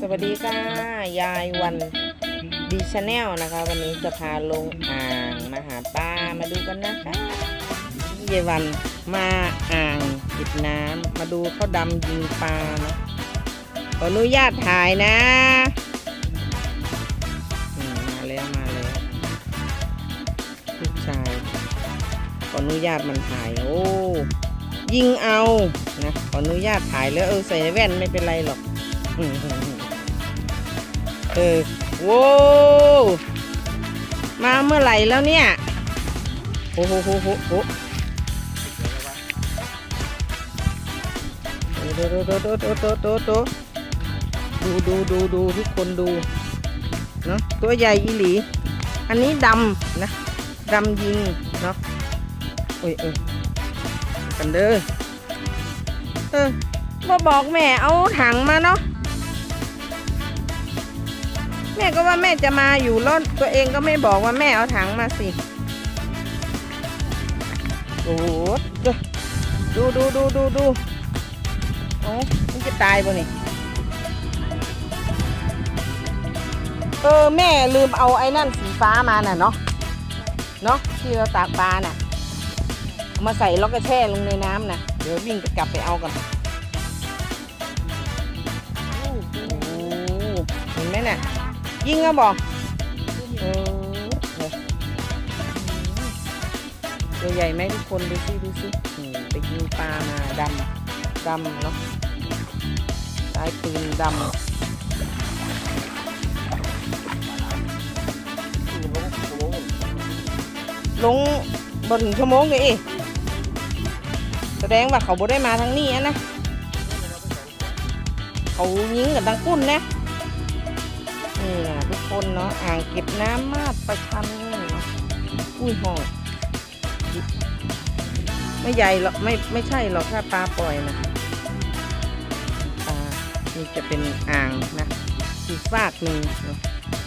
สวัสดีค่ะ ยายวันดีชาแนลนะคะ วันนี้จะพาลงอ่างมาหาปลามาดูกันนะคะยายวันมาอ่างจิบน้ำมาดูเขาดำยิงปลานะขออนุญาตถ่ายนะมาแล้วมาแล้วลูกชายขออนุญาตมันถ่ายโอ้ยิงเอานะขออนุญาตถ่ายแล้วเออใส่แว่นไม่เป็นไรหรอก เออโว้มาเมื่อไหร่แล้วเนี่ยโอ้โหโหโหโหโดโดโดโดโดโดโดโดดูดูดูดูทุกคนดูเนาะตัวใหญ่อีหลี อันนี้ดำนะดำยิงเนาะโอ้ยเออกันเด้อเออมาบอกแม่เอาถังมาเนาะ แม่ก็ว่าแม่จะมาอยู่แล้วตัวเองก็ไม่บอกว่าแม่เอาถังมาสิโอ้โหดูดูดูดูดูโอ้มันจะตายป่นี่เออแม่ลืมเอาไอ้นั่นสีฟ้ามาน่ะเนาะเนาะที่เราตากปลาน่ะเอามาใส่ล้วก็แช่ลงในน้ำน่ะเดี๋ยววิ่งกลับไปเอากันโอ้โหเห็นไหมน่ะ ยิงก็บอกตัวใหญ่ไหมทุกคนดูสิดูสิไปยิงปลามาดำดำเนาะสายปืนดำลงบนถึงชั่วโมงเลยอีแสดงว่าเขาบ่ได้มาทางนี้นะ เขายิงกับทางปุ้นนะ นี่นะทุกคนเนาะอ่างเก็บน้ำมาดประชันนี่เนาะอุ้ยห้องไม่ใหญ่หรอกไม่ไม่ใช่หรอกถ้าปลาปล่อยนะปลานี่จะเป็นอ่างนะอีกฟากหนึ่งเนาะ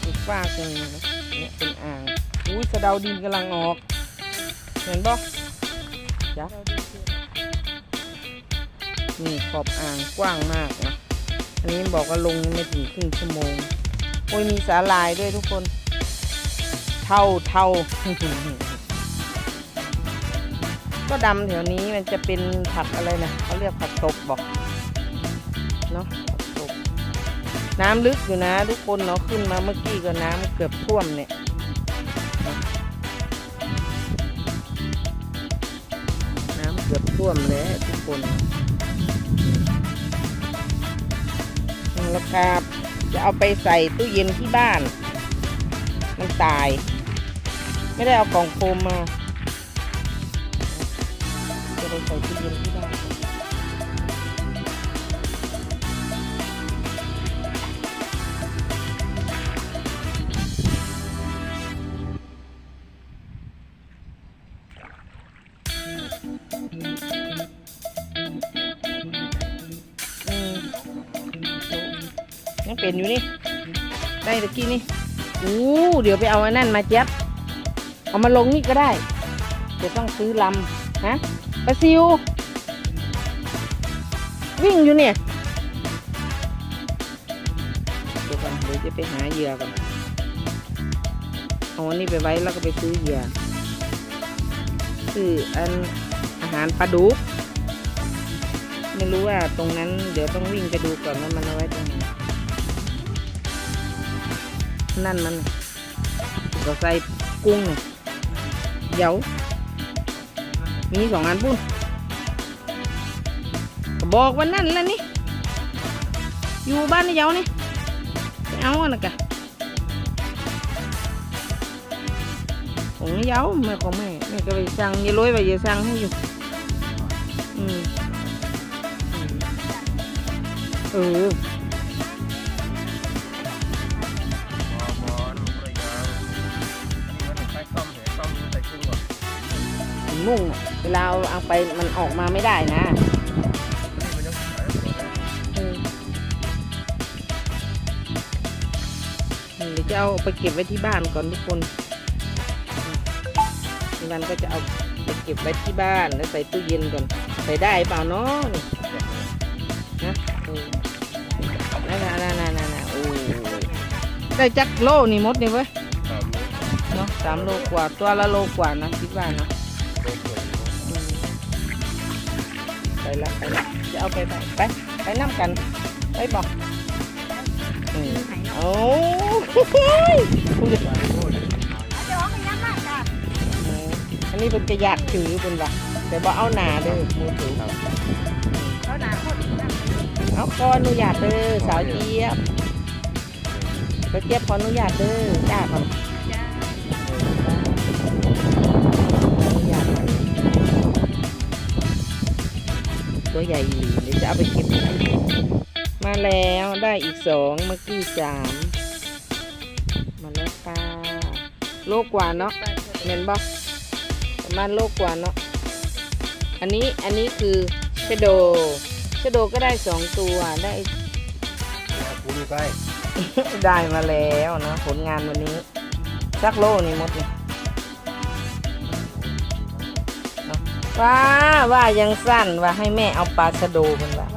อีกฟากหนึ่งนะเนี่ยเป็นอ่างอุ้ยสะเดาดินกำลังออก เห็นบ่จ้ะนี่ขอบอ่างกว้างมากนะอันนี้บอกว่าลงไม่ถึงครึ่งชั่วโมง โอ้ยมีสาลายด้วยทุกคน เท่าเท่าก็ดำแถวนี้มันจะเป็นผักอะไรนะเขาเรียกผักตบบอกเนาะผักตบน้ำลึกอยู่นะ ทุกคนเนาะขึ้นมาเมื่อกี้ก็น้ำเกือบท่วมเนี่ยน้ำเกือบท่วมแล้วทุกคนแล้วครับ จะเอาไปใส่ตู้เย็นที่บ้าน มันตาย ไม่ได้เอากล่องโฟมมา จะไปใส่ตู้เย็นที่ เป็นอยู่นี่ ได้ตะกี้นี่อู้เดี๋ยวไปเอาอันนั่นมาเจี๊ยบเอามาลงนี่ก็ได้ เดี๋ยวต้องซื้อลำฮะปลาซิว วิ่งอยู่เนี่ยเดี๋ยวก่อนเดี๋ยวจะไปหาเหยื่อกันเอาอันนี้ไปไว้แล้วก็ไปซื้อเหยื่อซื้ออันอาหารปลาดุกไม่รู้ว่าตรงนั้นเดี๋ยวต้องวิ่งไปดูก่อนว่ามันเอาไว้ตรงไหน นั่นมันน่ะเราใส่กุ้งเนี่ยเดี๋ยวมีสองอันปุ้นบอกวันนั้นแล้วนี่ อยู่บ้านนายเยานี่ไปเอาอันนะกะของเยาแม่ของแม่แม่ก็ไปสั่งยาลอยไปอย่าสั่งให้อยู่อืมเออ มุ่งเวลาเอาไปมันออกมาไม่ได้นะเดี๋ยวจะเอาไปเก็บไว้ที่บ้านก่อนทุกคนทีวันก็จะเอาไปเก็บไว้ที่บ้านแล้วใส่ตู้เย็นก่อน ใส่ได้เปล่าเนาะนี่นะนั่นน่ะนั่นน่ะนั่นได้จักโลนี่มดนี่เว้ยเนาะสามโลกว่าตัวละโลกว่านะคิดว่านะ ละไปละจะเอาไปไปไปไปน้ำกันไปบอกอืมโอ้ยคุณจะไปโลเลยอืมอันนี้เป็นกระยากถือเป็นว่าแต่บ่เอาหนาเด้อมือถือครับเอาขออนุญาตเด้อสาวเจี๊ยบสาวเจี๊ยบขออนุญาตเด้อจ้าก่อน ตัวใหญ่อีหลีเดี๋ยวจะเอาไปเก็บไว้มาแล้วได้อีกสองเมื่อกี้สามมาแล้วค่ะโลกกว่าเนาะเห็นบ่ประมาณโลกกว่าเนาะอันนี้อันนี้คือชะโดชะโดก็ได้สองตัวได้ปูดูใกล้ได้มาแล้วนะผลงานวันนี้สักโลนี่มดนี่เว่าว่ายังสั้นว่าให้แม่เอาปลาชะโดมันว่า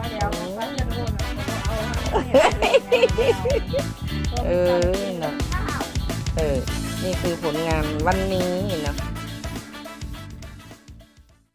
เออเนาะเออ นี่คือผลงานวันนี้